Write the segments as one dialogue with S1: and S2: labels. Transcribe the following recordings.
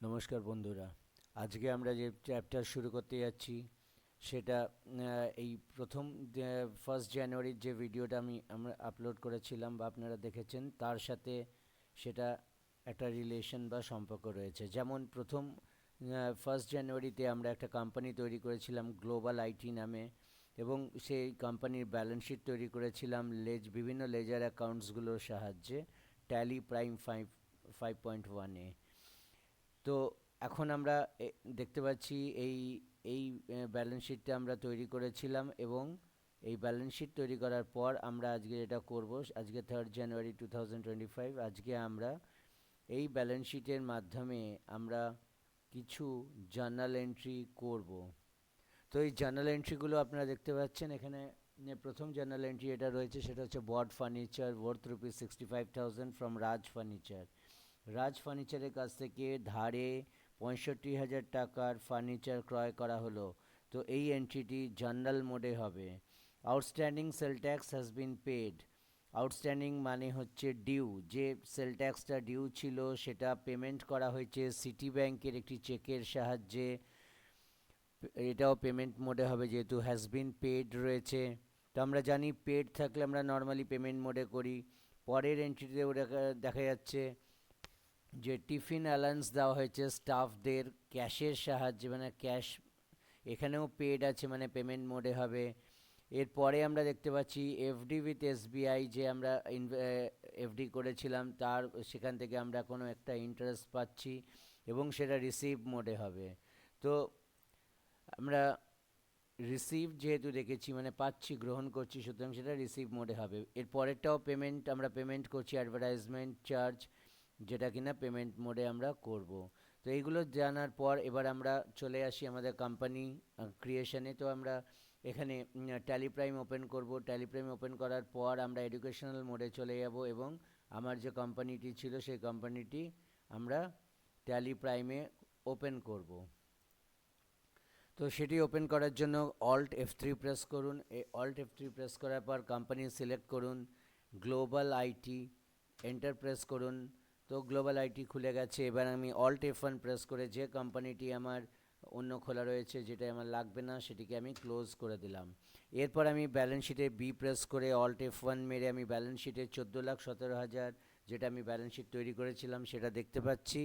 S1: নমস্কার বন্ধুরা। আজকে আমরা যে চ্যাপ্টার শুরু করতে যাচ্ছি, সেটা এই প্রথম ফার্স্ট জানুয়ারির যে ভিডিওটা আমি, আমরা আপলোড করেছিলাম বা আপনারা দেখেছেন, তার সাথে সেটা একটা রিলেশন বা সম্পর্ক রয়েছে। যেমন প্রথম ফার্স্ট জানুয়ারিতে আমরা একটা কোম্পানি তৈরি করেছিলাম গ্লোবাল আইটি নামে, এবং সেই কোম্পানির ব্যালেন্স শিট তৈরি করেছিলাম লেজ বিভিন্ন লেজার অ্যাকাউন্টসগুলোর সাহায্যে Tally Prime five five point ওয়ানে তো এখন আমরা দেখতে পাচ্ছি এই এই ব্যালেন্স শিটটা আমরা তৈরি করেছিলাম এবং এই ব্যালেন্স শিট তৈরি করার পর আমরা আজকে যেটা করব, আজকে থার্ড জানুয়ারি টু আজকে আমরা এই ব্যালেন্স শিটের মাধ্যমে আমরা কিছু জার্নাল এন্ট্রি করব। তো এই জার্নাল এন্ট্রিগুলো আপনারা দেখতে পাচ্ছেন, এখানে প্রথম জার্নাল এন্ট্রি এটা রয়েছে, সেটা হচ্ছে bought furniture worth rupees sixty five thousand from Raj furniture Raj ফার্নিচারের কাছ থেকে ধারে পঁয়ষট্টি হাজার টাকার ফার্নিচার ক্রয় করা হলো। তো এই এন্ট্রিটি জার্নাল মোডে হবে। Outstanding sale tax has been paid outstanding মানে হচ্ছে ডিউ যে সেল ট্যাক্সটা ডিউ ছিল, সেটা পেমেন্ট করা হয়েছে সিটি ব্যাংকের একটি চেকের সাহায্যে। এটাও পেমেন্ট মোডে হবে যেহেতু হ্যাজ বিন পেড রয়েছে। তো আমরা জানি পেড থাকলে আমরা নর্মালি পেমেন্ট মোডে করি। পরের এন্ট্রিতে ওটা দেখা যাচ্ছে যে টিফিন অ্যালাউন্স দেওয়া হয়েছে স্টাফদের, ক্যাশের সাহায্যে মানে ক্যাশ এখানেও পেড আছে মানে পেমেন্ট মোডে হবে। এরপরে আমরা দেখতে পাচ্ছি এফডি উইথ এসবিআই যে আমরা এফডি করেছিলাম, তার সেখান থেকে আমরা কোনো একটা ইন্টারেস্ট পাচ্ছি এবং সেটা রিসিভ মোডে হবে। তো আমরা রিসিভ যেহেতু দেখেছি মানে পাচ্ছি, গ্রহণ করছি, সুতরাং সেটা রিসিভ মোডে হবে। এর পরেরটাও পেমেন্ট আমরা পেমেন্ট করছি অ্যাডভার্টাইজমেন্ট চার্জ যেটা কিনা পেমেন্ট মোডে আমরা করব। তো এইগুলো জানার পর এবার আমরা চলে আসি আমাদের কোম্পানি ক্রিয়েশনে তো আমরা এখানে ট্যালি প্রাইম ওপেন করব। ট্যালি প্রাইম ওপেন করার পর আমরা এডুকেশনাল মোডে চলে যাব এবং আমার যে কোম্পানিটি ছিল সেই কোম্পানিটি আমরা ট্যালি প্রাইমে ওপেন করব। তো সেটি ওপেন করার জন্য অল্ট এফ থ্রি প্রেস করুন। এই অল্ট এফ থ্রি প্রেস করার পর কোম্পানি সিলেক্ট করুন। গ্লোবাল আইটি এন্টার প্রেস করুন। তো গ্লোবাল আইটি খুলে গেছে। এবার আমি অল্ট এফ ওয়ান প্রেস করে যে কোম্পানিটি আমার অন্য খোলা রয়েছে যেটা আমার লাগবে না, সেটিকে আমি ক্লোজ করে দিলাম। এরপর আমি ব্যালেন্স শিটে বি প্রেস করে অল্ট এফ ওয়ান মেরে আমি ব্যালেন্স শিটে চোদ্দ লাখ সতেরো হাজার, যেটা আমি ব্যালেন্স শিট তৈরি করেছিলাম, সেটা দেখতে পাচ্ছি।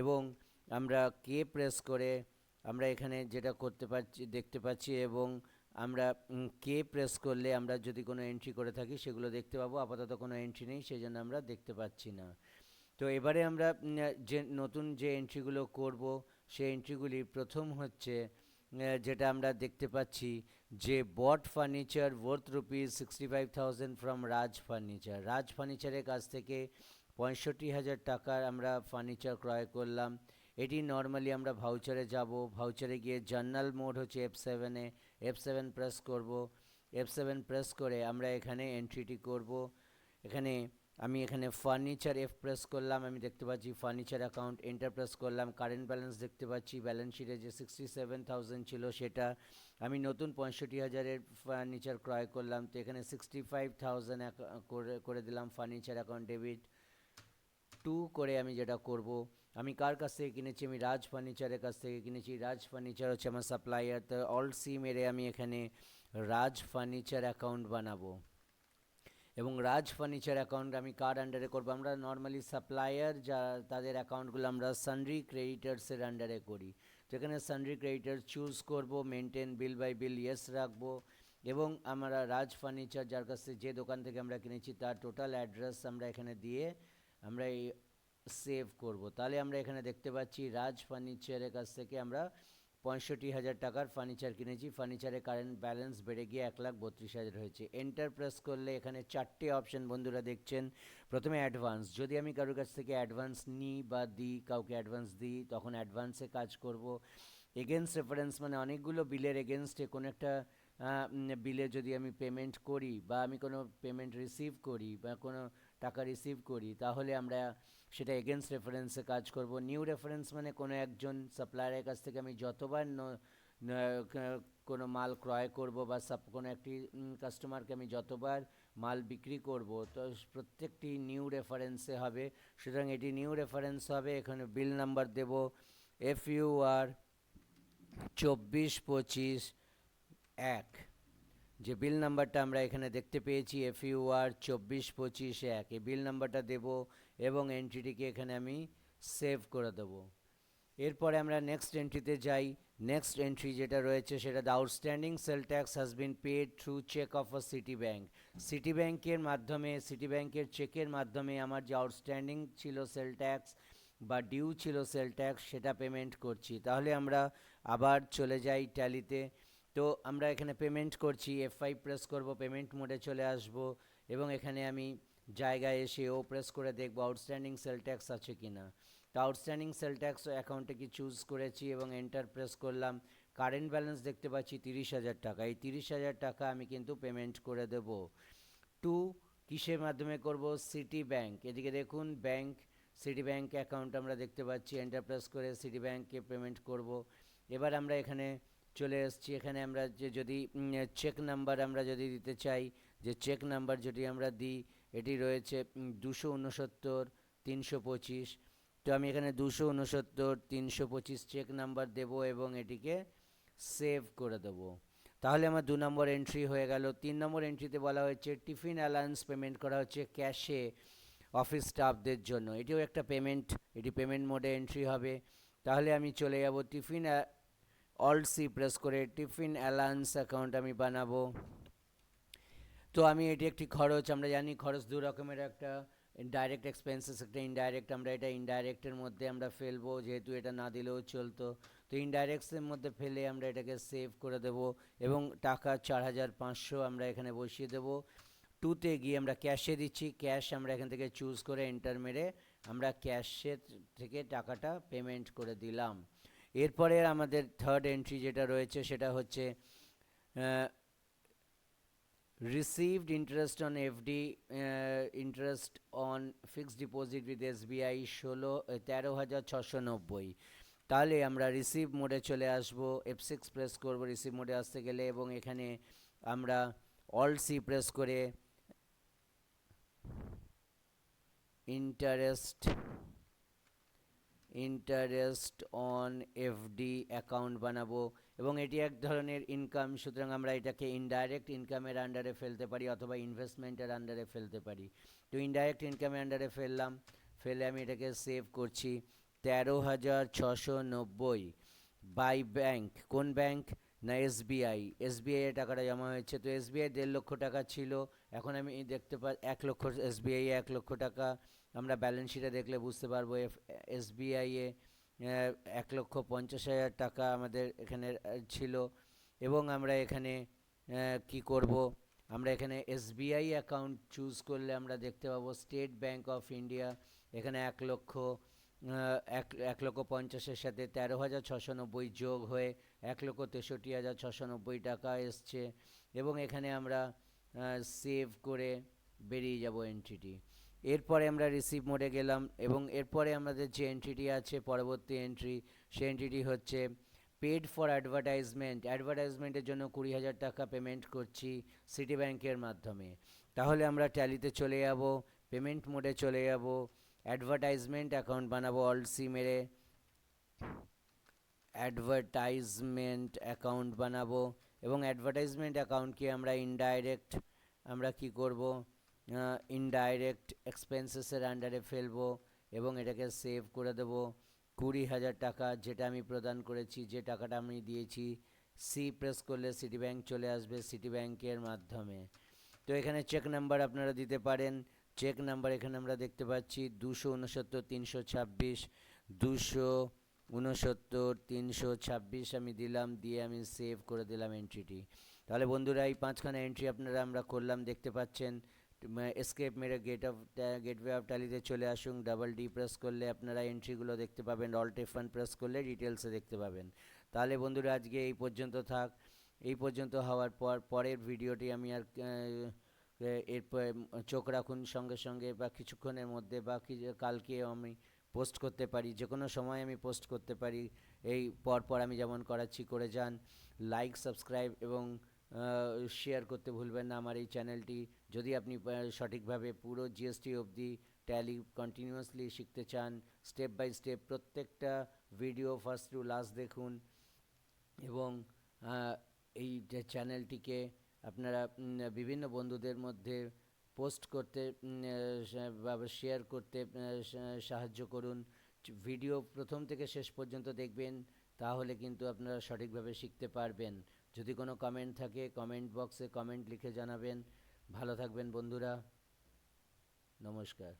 S1: এবং আমরা কে প্রেস করে আমরা এখানে যেটা করতে পারছি, দেখতে পাচ্ছি এবং আমরা কে প্রেস করলে আমরা যদি কোনো এন্ট্রি করে থাকি, সেগুলো দেখতে পাবো। আপাতত কোনো এন্ট্রি নেই সেই জন্য আমরা দেখতে পাচ্ছি না। তো এবারে আমরা যে নতুন যে এন্ট্রিগুলো করব, সেই এন্ট্রিগুলি প্রথম হচ্ছে যেটা আমরা দেখতে পাচ্ছি যে bought furniture worth rupees sixty five thousand from Raj furniture Raj ফার্নিচারের কাছ থেকে পঁয়ষট্টি হাজার টাকার আমরা ফার্নিচার ক্রয় করলাম। এটি নর্মালি আমরা ভাউচারে যাব। ভাউচারে গিয়ে জার্নাল মোড হচ্ছে এফ সেভেনে এফ সেভেন প্রেস করব। এফ সেভেন প্রেস করে আমরা এখানে এন্ট্রিটি করব। এখানে আমি এখানে ফার্নিচার এফ প্রেস করলাম, আমি দেখতে পাচ্ছি ফার্নিচার অ্যাকাউন্ট এন্টার প্রেস করলাম কারেন্ট ব্যালেন্স দেখতে পাচ্ছি ব্যালেন্স শিটে যে সিক্সটি সেভেন থাউজেন্ড ছিল সেটা আমি নতুন পঁয়ষট্টি হাজারের ফার্নিচার ক্রয় করলাম, তো এখানে সিক্সটি ফাইভ থাউজেন্ড করে করে দিলাম ফার্নিচার অ্যাকাউন্ট ডেবিট টু করে আমি যেটা করব। আমি কার কাছ থেকে কিনেছি? আমি রাজ ফার্নিচারের কাছ থেকে কিনেছি। রাজ ফার্নিচার হচ্ছে আমার সাপ্লায়ার তো অল সি মেরে আমি এখানে রাজ ফার্নিচার অ্যাকাউন্ট বানাবো। এবং রাজ ফার্নিচার অ্যাকাউন্ট আমি কার আন্ডারে করব। আমরা নর্মালি সাপ্লায়ার যা, তাদের অ্যাকাউন্টগুলো আমরা সানরি ক্রেডিটার্সের আন্ডারে করি। তো এখানে সানরি ক্রেডিটার চুজ করব maintain bill by bill yes রাখব। এবং আমরা রাজ ফার্নিচার যার কাছ যে দোকান থেকে আমরা কিনেছি, তার টোটাল অ্যাড্রেস আমরা এখানে দিয়ে আমরা এই সেভ করব। তাহলে আমরা এখানে দেখতে পাচ্ছি রাজ ফার্নিচারের কাছ থেকে আমরা পঁয়ষট্টি হাজার টাকার ফার্নিচার কিনেছি। ফার্নিচারের কারেন্ট ব্যালেন্স বেড়ে গিয়ে এক লাখ বত্রিশ হাজার হয়েছে। এন্টার প্রেস করলে এখানে চারটে অপশন বন্ধুরা দেখছেন। প্রথমে অ্যাডভান্স যদি আমি কারোর কাছ থেকে অ্যাডভান্স নিই বা দিই, কাউকে অ্যাডভান্স দিই, তখন অ্যাডভান্সে কাজ করব। এগেনস্ট রেফারেন্স মানে অনেকগুলো বিলের এগেনস্টে কোনো একটা বিলে যদি আমি পেমেন্ট করি বা আমি কোনো পেমেন্ট রিসিভ করি বা কোনো টাকা রিসিভ করি, তাহলে আমরা সেটা এগেনস্ট রেফারেন্সে কাজ করব। নিউ রেফারেন্স মানে কোনো একজন সাপ্লায়ারের কাছ থেকে আমি যতবার কোনো মাল ক্রয় করব বা সাপ কোনো একটি কাস্টমারকে আমি যতবার মাল বিক্রি করব, তো প্রত্যেকটি নিউ রেফারেন্সে হবে। সুতরাং এটি নিউ রেফারেন্স হবে, এখানে বিল নাম্বার দেব এফ ইউ আর চব্বিশ পঁচিশ এক। যে বিল নাম্বারটা আমরা এখানে দেখতে পেয়েছি এফ ইউ আর চব্বিশ পঁচিশ এক। এই বিল নাম্বারটা দেব এবং এন্ট্রিটিকে এখানে আমি সেভ করে দেবো। এরপরে আমরা নেক্সট এন্ট্রিতে যাই। নেক্সট এন্ট্রি যেটা রয়েছে সেটা the outstanding sale tax has been paid through cheque of a city bank city ব্যাংকের মাধ্যমে সিটি ব্যাংকের চেকের মাধ্যমে আমার যে আউটস্ট্যান্ডিং ছিল সেল ট্যাক্স বা ডিউ ছিল সেল ট্যাক্স সেটা পেমেন্ট করছি। তাহলে আমরা আবার চলে যাই ট্যালিতে তো আমরা এখানে পেমেন্ট করছি এফ ফাইভ প্রেস করব পেমেন্ট মোডে চলে আসব, এবং এখানে আমি জায়গায় এসে ও প্রেস করে দেখব আউটস্ট্যান্ডিং সেল ট্যাক্স আছে কি না তো আউটস্ট্যান্ডিং সেল ট্যাক্স অ্যাকাউন্টে কি চুজ করেছি এবং এন্টার প্রেস করলাম। কারেন্ট ব্যালেন্স দেখতে পাচ্ছি তিরিশ হাজার টাকা। এই তিরিশ হাজার টাকা আমি কিন্তু পেমেন্ট করে দেব। টু কিসের মাধ্যমে করব? সিটি ব্যাংক এদিকে দেখুন ব্যাংক সিটি ব্যাংক অ্যাকাউন্ট আমরা দেখতে পাচ্ছি। এন্টার প্রেস করে সিটি ব্যাংকে পেমেন্ট করব। এবার আমরা এখানে চলে এসেছি। এখানে আমরা যে যদি চেক নাম্বার আমরা যদি দিতে চাই, যে চেক নাম্বার যদি আমরা দিই, এটি রয়েছে দুশো উনসত্তর তিনশো পঁচিশ। তো আমি এখানে দুশো উনসত্তর তিনশো পঁচিশ চেক নাম্বার দেব এবং এটিকে সেভ করে দেব। তাহলে আমার দু নম্বর এন্ট্রি হয়ে গেল। তিন নম্বর এন্ট্রিতে বলা হয়েছে, টিফিন অ্যালায়েন্স পেমেন্ট করা হচ্ছে ক্যাশে অফিস স্টাফদের জন্য। এটিও একটা পেমেন্ট এটি পেমেন্ট মোডে এন্ট্রি হবে। তাহলে আমি চলে যাব টিফিন অল্ট সি প্রেস করে টিফিন অ্যালায়েন্স অ্যাকাউন্ট আমি বানাবো। তো আমি এটি একটি খরচ, আমরা জানি খরচ দু রকমের, একটা ডাইরেক্ট এক্সপেন্সেস একটা ইনডাইরেক্ট আমরা এটা ইনডাইরেক্টের মধ্যে আমরা ফেলব, যেহেতু এটা না দিলেও চলতো। তো ইনডাইরেক্টসের মধ্যে ফেলে আমরা এটাকে সেভ করে দেব এবং টাকা চার হাজার পাঁচশো আমরা এখানে বসিয়ে দেব। টুতে গিয়ে আমরা ক্যাশে দিচ্ছি ক্যাশ আমরা এখান থেকে চুজ করে এন্টার মেরে আমরা ক্যাশের থেকে টাকাটা পেমেন্ট করে দিলাম। এরপরে আমাদের থার্ড এন্ট্রি যেটা রয়েছে সেটা হচ্ছে received interest on FD uh, interest on fixed deposit with SBI ষোলো তেরো হাজার ছশো নব্বই। তাহলে আমরা রিসিভ মোডে চলে আসব এফ সিক্স প্রেস করব রিসিভ মোডে আসতে গেলে এবং এখানে আমরা অল সি প্রেস করে interest interest on FD account বানাবো এবং এটি এক ধরনের ইনকাম সুতরাং আমরা এটাকে ইনডাইরেক্ট ইনকামের আন্ডারে ফেলতে পারি অথবা ইনভেস্টমেন্টের আন্ডারে ফেলতে পারি। তো ইনডাইরেক্ট ইনকামের আন্ডারে ফেললাম, ফেলে আমি এটাকে সেভ করছি তেরো হাজার ছশো নব্বই। বাই ব্যাংক কোন ব্যাংক না এসবিআই এসবিআই এ টাকাটা জমা হয়েছে। তো এসবিআই দেড় লক্ষ টাকা ছিল। এখন আমি দেখতে পা, এক লক্ষ এসবিআই এক লক্ষ টাকা আমরা ব্যালেন্স শিটে দেখলে বুঝতে পারব এফ এসবিআইয়ে এক লক্ষ পঞ্চাশ হাজার টাকা আমাদের এখানে ছিল। এবং আমরা এখানে কি করব? আমরা এখানে এসবিআই অ্যাকাউন্ট চুজ করলে আমরা দেখতে পাবো স্টেট ব্যাঙ্ক অফ ইন্ডিয়া এখানে এক লক্ষ এক এক লক্ষ পঞ্চাশের সাথে তেরো হাজার ছশো নব্বই যোগ হয়ে এক লক্ষ তেষট্টি হাজার ছশো নব্বই টাকা এসছে। এবং এখানে আমরা সেভ করে বেরিয়ে যাব এন্ট্রিটি এরপরে আমরা রিসিভ মোডে গেলাম এবং এরপরে আমাদের যে এন্ট্রিটি আছে, পরবর্তী এন্ট্রি সেই এন্ট্রিটি হচ্ছে পেড ফর অ্যাডভার্টাইজমেন্ট অ্যাডভার্টাইজমেন্টের জন্য কুড়ি হাজার টাকা পেমেন্ট করছি সিটি ব্যাংকের মাধ্যমে। তাহলে আমরা ট্যালিতে চলে যাব পেমেন্ট মোডে চলে যাব অ্যাডভার্টাইজমেন্ট অ্যাকাউন্ট বানাবো অল সি মেরে অ্যাডভার্টাইজমেন্ট অ্যাকাউন্ট বানাবো এবং অ্যাডভার্টাইজমেন্ট অ্যাকাউন্টকে আমরা ইনডাইরেক্ট আমরা কি করব? ইনডাইরেক্ট এক্সপেন্সেসের আন্ডারে ফেলব এবং এটাকে সেভ করে দেবো। কুড়ি হাজার টাকা যেটা আমি প্রদান করেছি, যে টাকাটা আমি দিয়েছি সি প্রেস করলে সিটি ব্যাংক চলে আসবে সিটি ব্যাংকের মাধ্যমে। তো এখানে চেক নাম্বার আপনারা দিতে পারেন। চেক নাম্বার এখানে আমরা দেখতে পাচ্ছি দুশো উনসত্তর তিনশো ছাব্বিশ, দুশো উনসত্তর তিনশো ছাব্বিশ আমি দিলাম, দিয়ে আমি সেভ করে দিলাম এন্ট্রিটি তাহলে বন্ধুরা এই পাঁচখানা এন্ট্রি আপনারা আমরা করলাম, দেখতে পাচ্ছেন। এসকেপ মেরে গেট অফ গেটওয়ে অফ ট্যালিতে চলে আসুন ডাবল ডি প্রেস করলে আপনারা এন্ট্রিগুলো দেখতে পাবেন অল্ট এফ প্রেস করলে ডিটেলসে দেখতে পাবেন। তাহলে বন্ধুরা, আজকে এই পর্যন্ত থাক। এই পর্যন্ত হওয়ার পর, পরের ভিডিওটি আমি আর এরপর চোখ রাখুন সঙ্গে সঙ্গে বা কিছুক্ষণের মধ্যে বা কালকে আমি পোস্ট করতে পারি যে কোনো সময় আমি পোস্ট করতে পারি, এই পরপর আমি যেমন করাচ্ছি, করে যান। লাইক সাবস্ক্রাইব এবং শেয়ার করতে ভুলবেন না আমার এই চ্যানেলটি যদি আপনি সঠিকভাবে পুরো জিএসটি অবধি ট্যালি কন্টিনিউয়াসলি শিখতে চান স্টেপ বাই স্টেপ প্রত্যেকটা ভিডিও ফার্স্ট টু লাস্ট দেখুন এবং এই চ্যানেলটিকে আপনারা বিভিন্ন বন্ধুদের মধ্যে পোস্ট করতে বা শেয়ার করতে সাহায্য করুন। ভিডিও প্রথম থেকে শেষ পর্যন্ত দেখবেন, তাহলে কিন্তু আপনারা সঠিকভাবে শিখতে পারবেন। যদি কোনো কমেন্ট থাকে কমেন্ট বক্সে কমেন্ট লিখে জানাবেন। ভালো থাকবেন বন্ধুরা। নমস্কার।